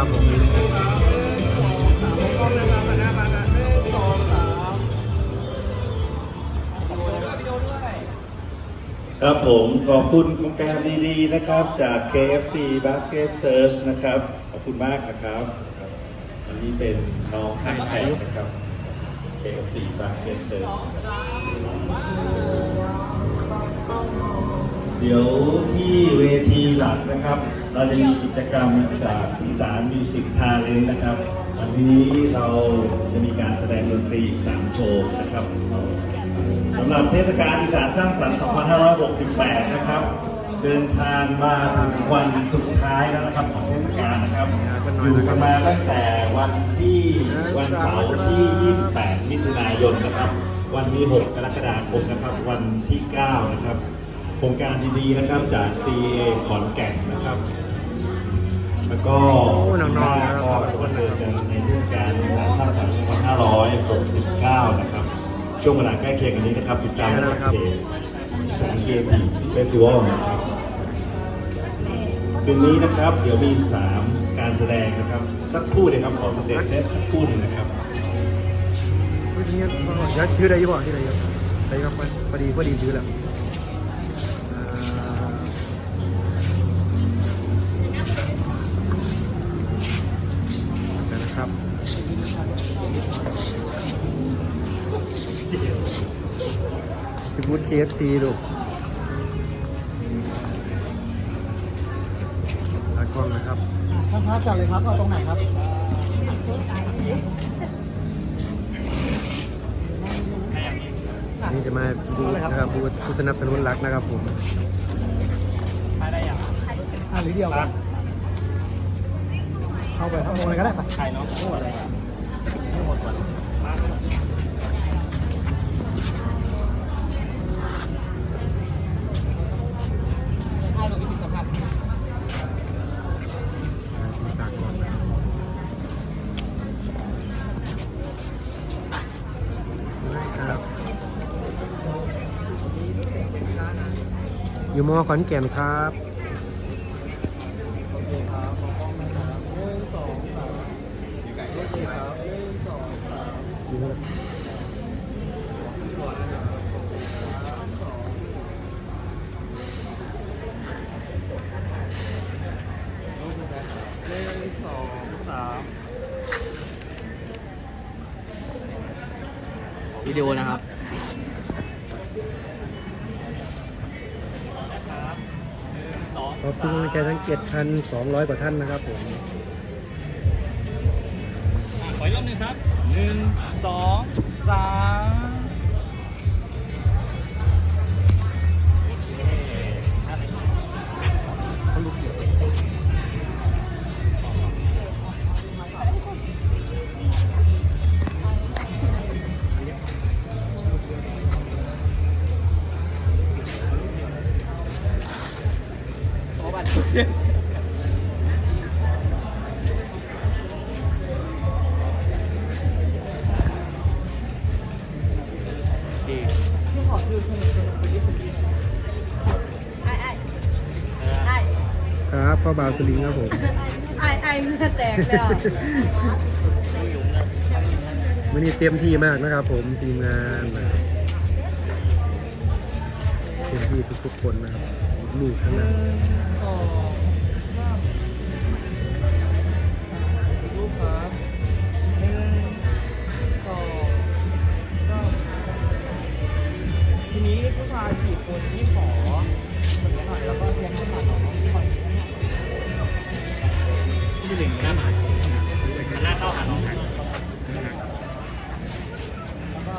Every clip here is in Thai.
นะครับผมครับผมขอบคุณโครงการดีๆนะครับ จาก KFC Bucket Search นะครับ ขอบคุณมากนะครับอันนี้เป็นน้องไฮแพดนะครับ KFC Bucket Search เดี๋ยวที่เวทีหลักนะครับ เราจะมีกิจกรรมจากอีสานมิวสิกทาเลนนะครับ วันนี้เราจะมีการแสดงดนตรีอีก3โชว์นะครับสำหรับเทศกาลอีสานสร้างสรรค์ 2568 นะครับ เดินทางมาถึงวันสุดท้ายแล้วนะครับของเทศกาลนะครับ อยู่กันมาตั้งแต่วันที่วันเสาร์ที่ 28 มิถุนายนนะครับ วันที่ 6 กรกฎาคมนะครับ วันที่ 9 นะครับ โครงการดีๆนะครับจาก CA ขอนแก่นนะครับ แล้วก็โอ้น้องๆหานะครับก็จะมาเจอกันในเทศกาลสานสร้างสรรค์2569 นะครับ ช่วงเวลาใกล้เคียงกันนี้นะครับ ติดตามได้ทางเพจสานเกมเฟสติวัลนะครับคืนนี้นะครับ เดี๋ยวมี 3 การแสดงนะครับ สักครู่เดียวครับ ขอสเตจเซตสักครู่หนึ่งนะครับเฮ้ยเนี่ยยัดชื่ออะไรอยู่บ่ชื่ออะไรอยู่อะไรครับพอดีพอดีชื่อแล้วอ่าเดี๋ยวนะครับ ที่บูธ KFC ลูกตากล้องนะครับท่านพระจัดเลยครับเอาตรงไหนครับนี่จะมาบูธนะครับบูธผู้สนับสนุนหลักนะครับผมอ่าหรือเดียวครับเข้าไปข้างบนเลยก็ได้ปะใช่เนาะโอ้อะไร อยู่มอขอนแก่นครับ โอเคครับมองกล้องนะครับหนึ่งสองสามโอเคครับหนึ่งสองสามหนึ่งสองสาม วิดีโอนะครับขอบคุณกำลังใจทั้ง 7,200 กว่าท่านนะครับผมอะ ขออีกรอบหนึ่งครับหนึ่งสองสาม คือสนุกสนุกไปที่สุดไอ้ไอ้เออไอ้ครับพ่อบาวสลิงครับผมไอ้ไอ้มันแตกแล้ววันนี้เตรียมที่มากนะครับผมทีมงานนะครับเตรียมที่ทุกๆคนนะครับลูกทั้งนั้นสองสามรูปครับ นี้ผู้ชายสี่คนที่ขอคนนี้หน่อยแล้วก็เทียนให้ผ่านน้องขอที่หนึ่งหน้าหมาหันหน้าเข้าหาน้องครับแล้วก็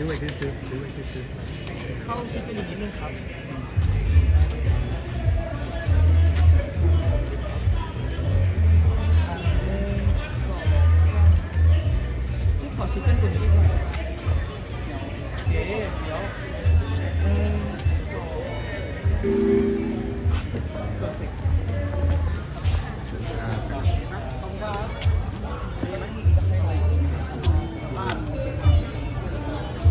ด้วยด้วยด้วยด้วยเข้าชิดกันอีกนิดนึงครับ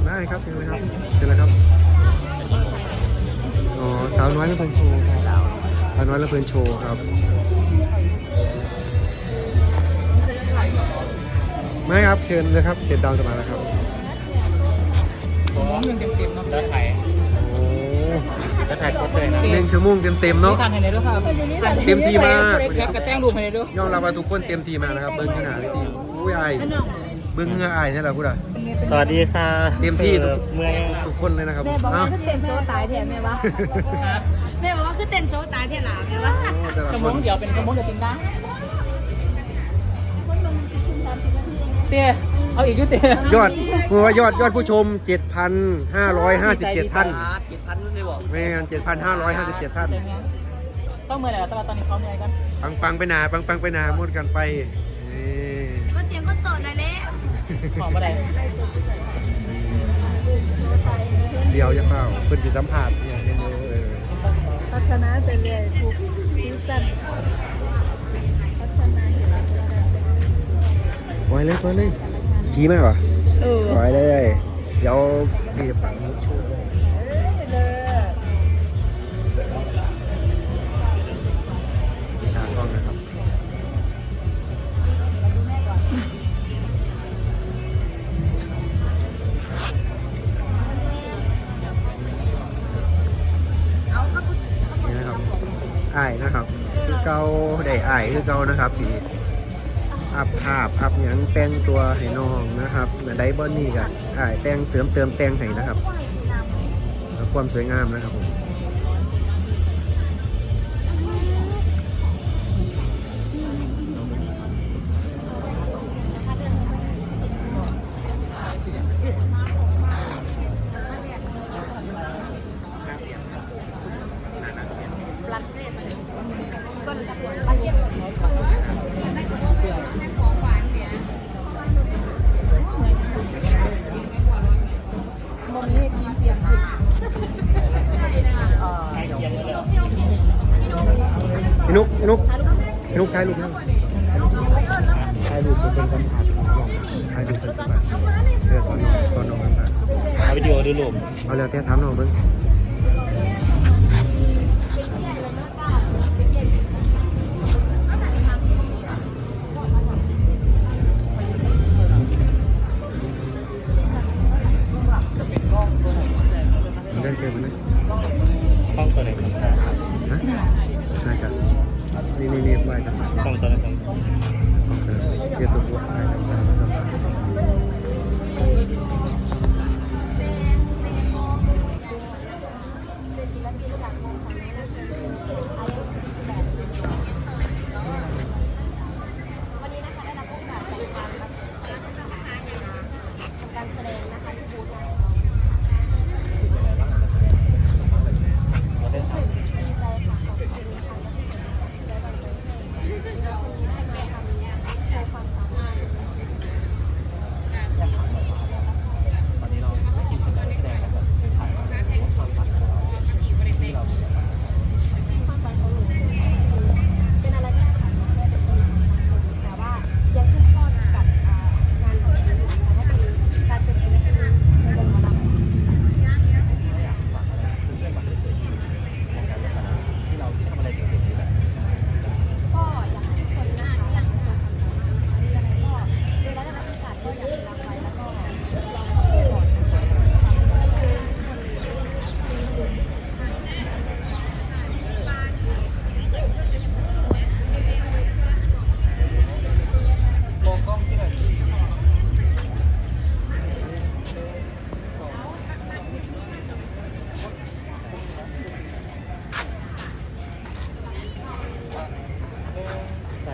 ได้ครับเห็นไหมครับเสร็จแล้วครับอ๋อสาวน้อยละเพลินโชว์สาวน้อยละเพลินโชว์ครับ ไม่ครับเชิญนะครับเขตดาวจะมาแล้วครับ ผมเงินเต็มๆเนาะเสือไทย โอ้แล้วถ่ายโคตรเลยนะหนึ่งชั่วโมงเต็มเต็มๆเนาะทานให้ในด้วยครับเต็มที่มากแคปกับแต้งรูปให้ในด้วยยอมรับว่าทุกคนเต็มที่มากนะครับ เบิ้งขนาดที่อุ้ยอายเบิ้งเหงื่ออายนี่แหละพูดอะสวัสดีค่ะเต็มที่ทุกเมื่อยทุกคนเลยนะครับแม่บอกว่าเอ้าคือเต้นโซตายแทนแม่วะแม่บอกว่าคือเต้นโซตายแทนหลาแม่วะโอ้แต่ละชั่วคโมนงเดียวเป็นชั่วโมงเดียวจริงนะเตี้ย เอาอีกยุติยอดเมื่อว่ายอดยอดผู้ชม 7,557 ท่านเจ็ดพันเลยบอกไม่งั้น7,557 ท่านต้องเมื่อยแล้วแต่ว่าตอนนี้เขาเหนื่อยกันปังปังๆไปหนาปังปังๆไปหนามุดกันไปนี่ก็เสียงคนโสดหน่อยเละของมาได้เดี๋ยวจะเปล่าเพิ่นสิสัมภาษณ์เนี่ยเห็นอยู่เออพัฒนาไปเรื่อยทุกซีซั่นพัฒนาอยู่แล้วปล่อยเลยปล่อยเลย ผีมากเหรอเออปล่อยเลย เดี๋ยวพี่จะปังมุกโชว์เลยเออตากล้องนะครับเอาครับ นี่นะครับ อ้ายนะครับ คือเกาได้อ้ายคือเกานะครับที่ อัพภาพอัพหยังแต่งตัวให้น้องนะครับเหมือนไดบอนนี่กับถ่ายแต่งเสริมเติมแต่งให้นะครับ ความสวยงามนะครับผมายรูปเป็นสัมผัสเออตอนนองตอนน้องสัมผัสเอาวิดีโอดูรูปเอาแล้วแต่ถามน้องเบิ่งมันได้เจอมันไหมกล้องตัวไหนครับ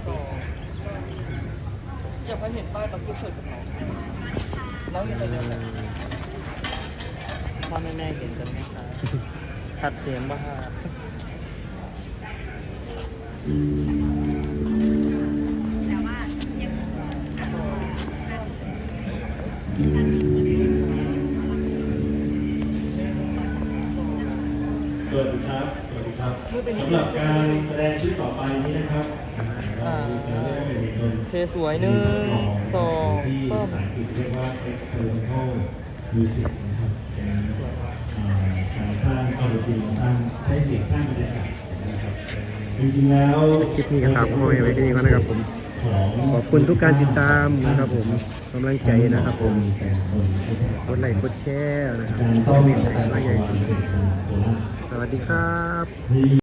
สวัสดีอยากให้เห็นป้ายบักกี้เสิร์ฟกับน้องแล้วเห็นอะไรเนี่ยพ่อแม่แม่เห็นกันไหมครับชัดเจนมากแต่ว่ายังชื่นชอบสวัสดีครับ สวัสดีครับสำหรับการแสดงชุดต่อไปนี้นะครับ เราจะเรียกว่าเป็นดนตรีเทสวยหนึ่งสองที่สาภามษาอังกฤษเรียกว่า experimental music นะครับการสร้างเอาดนตรีมาสร้างใช้เสียงสร้างบรรยากาศนะครับจริงๆแล้วคลิปนี้ก็ฝากพ่อแม่ไว้ที่นี่ก่อนะครับผมขอบคุณทุกการติดตามนะครับผมกำลังใจนะครับผมกดไลค์กดแชร์นะครับคต้อมงเมมีนต์ให้ละมาอใหญ่สวัสดีครับ